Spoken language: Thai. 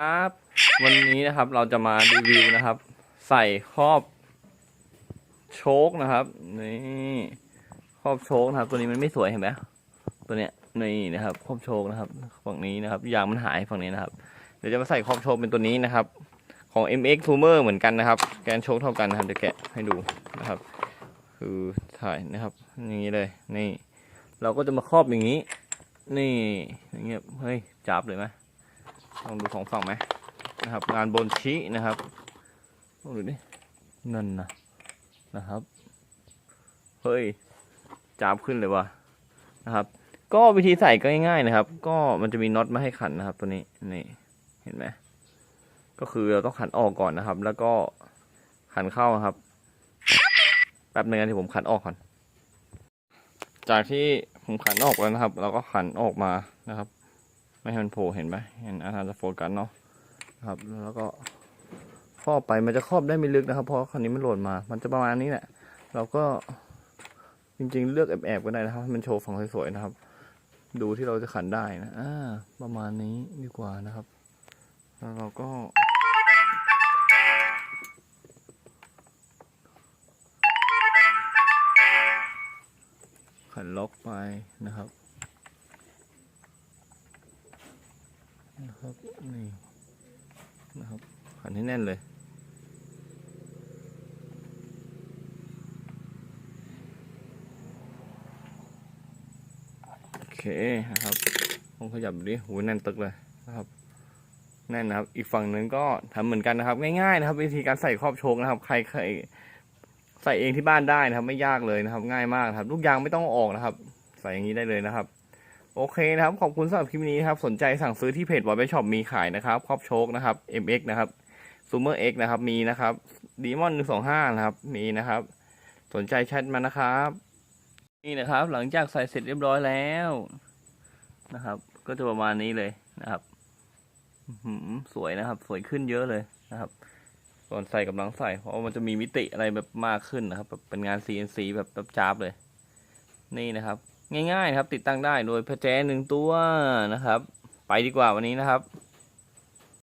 ครับวันนี้นะครับเราจะมารีวิวนะครับ ใส่ครอบโชคนะครับนี่ครอบโชคนะครับ ตัวนี้มันไม่สวยเห็นไหมตัวเนี้ยนี่นะครับครอบโชคนะครับ ฝั่งนี้นะครับยางมันหายฝั่งนี้นะครับ เดี๋ยวจะมาใส่ครอบโชคเป็นตัวนี้นะครับ ของ MX Tuner เหมือนกันนะครับ แกนโชคเท่ากันนะครับเดี๋ยวแกะให้ดูนะครับ คือถ่ายนะครับ อย่างนี้เลยนี่ เราก็จะมาครอบอย่างนี้ นี่อย่างเงี้ยเฮ้ยจับเลยไหม ลองดูสองฝั่งไหมนะครับ งานบนชี้นะครับลองดูดินั่นนะนะครับ เฮ้ยจับขึ้นเลยว่ะนะครับ ก็วิธีใส่ก็ง่ายๆนะครับ ก็มันจะมีน็อตมาให้ขันนะครับ ตัวนี้นี่เห็นไหมก็คือเราต้องขันออกก่อนนะครับ แล้วก็ขันเข้าครับแป๊บนึงนะที่ผมขันออกก่อน จากที่ผมขันออกแล้วนะครับ เราก็ขันออกมานะครับ ไม่ให้มันโผล่เห็นไหมเห็นอาจารย์จะโฟกัสเนาะครับ แล้วก็ครอบไปมันจะครอบได้ไม่ลึกนะครับ เพราะคันนี้มันโหลดมา มันจะประมาณนี้แหละ เราก็จริง ๆ เลือกแอบๆก็ได้นะครับให้มันโชว์ฝั่งสวยๆนะครับ ดูที่เราจะขันได้นะอ่าประมาณนี้ดีกว่านะครับ แล้วเราก็ขันล็อกไปนะครับ นะครับนี่นะครับขันให้แน่นเลยโอเคนะครับผมขยับดูดิหูแน่นตึกเลยนะครับแน่นนะครับ อีกฝั่งหนึ่งก็ทำเหมือนกันนะครับ ง่ายๆนะครับ วิธีการใส่ครอบโชคนะครับ ใครเคยใส่เองที่บ้านได้นะครับ ไม่ยากเลยนะครับ ง่ายมากนะครับ ลูกยางไม่ต้องออกนะครับ ใส่อย่างนี้ได้เลยนะครับ โอเคนะครับ ขอบคุณสำหรับคลิปนี้นะครับ สนใจสั่งซื้อที่เพจวอลเปช็อปมีขายนะครับ ครอบโชคนะครับ MX นะครับ Zoomer X นะครับ มีนะครับดีมอนหนึ่งสองห้านะครับ มีนะครับ สนใจแชทมานะครับ นี่นะครับ หลังจากใส่เสร็จเรียบร้อยแล้วนะครับ ก็จะประมาณนี้เลยนะครับหือสวยนะครับ สวยขึ้นเยอะเลยนะครับก่อนใส่กับหลังใส่ เพราะมันจะมีมิติอะไรแบบมากขึ้นนะครับ แบบเป็นงาน CNC แบบแบบจ้าบเลย นี่นะครับ ง่ายๆครับ ติดตั้งได้โดยแพรแจหนึ่งตัวนะครับ ไปดีกว่าวันนี้นะครับ